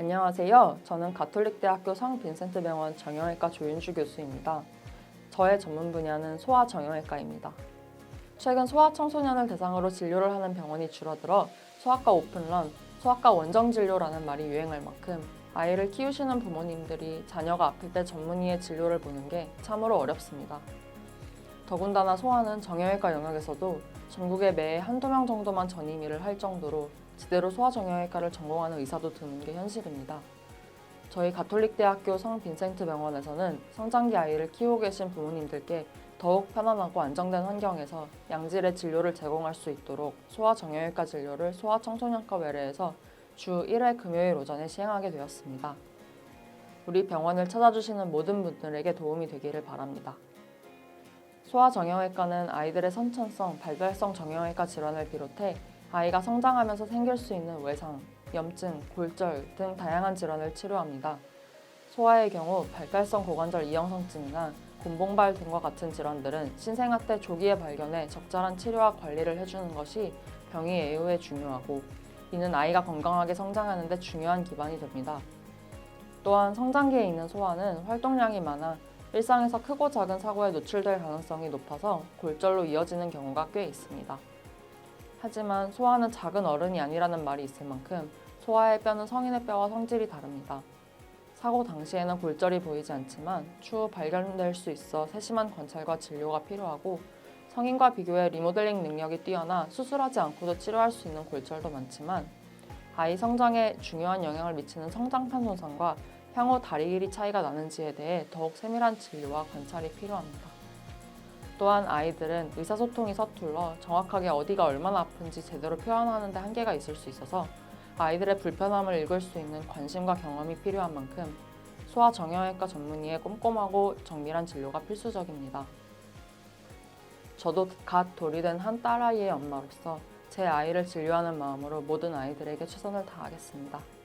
안녕하세요. 저는 가톨릭대학교 성빈센트 병원 정형외과 조윤주 교수입니다. 저의 전문 분야는 소아 정형외과입니다. 최근 소아 청소년을 대상으로 진료를 하는 병원이 줄어들어 소아과 오픈런, 소아과 원정 진료라는 말이 유행할 만큼 아이를 키우시는 부모님들이 자녀가 아플 때 전문의의 진료를 보는 게 참으로 어렵습니다. 더군다나 소아는 정형외과 영역에서도 전국에 매해 한두 명 정도만 전임 일을 할 정도로 제대로 소아정형외과를 전공하는 의사도 드문 게 현실입니다. 저희 가톨릭대학교 성빈센트 병원에서는 성장기 아이를 키우고 계신 부모님들께 더욱 편안하고 안정된 환경에서 양질의 진료를 제공할 수 있도록 소아정형외과 진료를 소아청소년과 외래에서 주 1회 금요일 오전에 시행하게 되었습니다. 우리 병원을 찾아주시는 모든 분들에게 도움이 되기를 바랍니다. 소아정형외과는 아이들의 선천성, 발달성 정형외과 질환을 비롯해 아이가 성장하면서 생길 수 있는 외상, 염증, 골절 등 다양한 질환을 치료합니다. 소아의 경우 발달성 고관절 이형성증이나 곤봉발 등과 같은 질환들은 신생아 때 조기에 발견해 적절한 치료와 관리를 해주는 것이 병이 예후에 중요하고 이는 아이가 건강하게 성장하는 데 중요한 기반이 됩니다. 또한 성장기에 있는 소아는 활동량이 많아 일상에서 크고 작은 사고에 노출될 가능성이 높아서 골절로 이어지는 경우가 꽤 있습니다. 하지만 소아는 작은 어른이 아니라는 말이 있을 만큼 소아의 뼈는 성인의 뼈와 성질이 다릅니다. 사고 당시에는 골절이 보이지 않지만 추후 발견될 수 있어 세심한 관찰과 진료가 필요하고 성인과 비교해 리모델링 능력이 뛰어나 수술하지 않고도 치료할 수 있는 골절도 많지만 아이 성장에 중요한 영향을 미치는 성장판 손상과 향후 다리 길이 차이가 나는지에 대해 더욱 세밀한 진료와 관찰이 필요합니다. 또한 아이들은 의사소통이 서툴러 정확하게 어디가 얼마나 아픈지 제대로 표현하는 데 한계가 있을 수 있어서 아이들의 불편함을 읽을 수 있는 관심과 경험이 필요한 만큼 소아 정형외과 전문의의 꼼꼼하고 정밀한 진료가 필수적입니다. 저도 갓 돌이된 한 딸아이의 엄마로서 제 아이를 진료하는 마음으로 모든 아이들에게 최선을 다하겠습니다.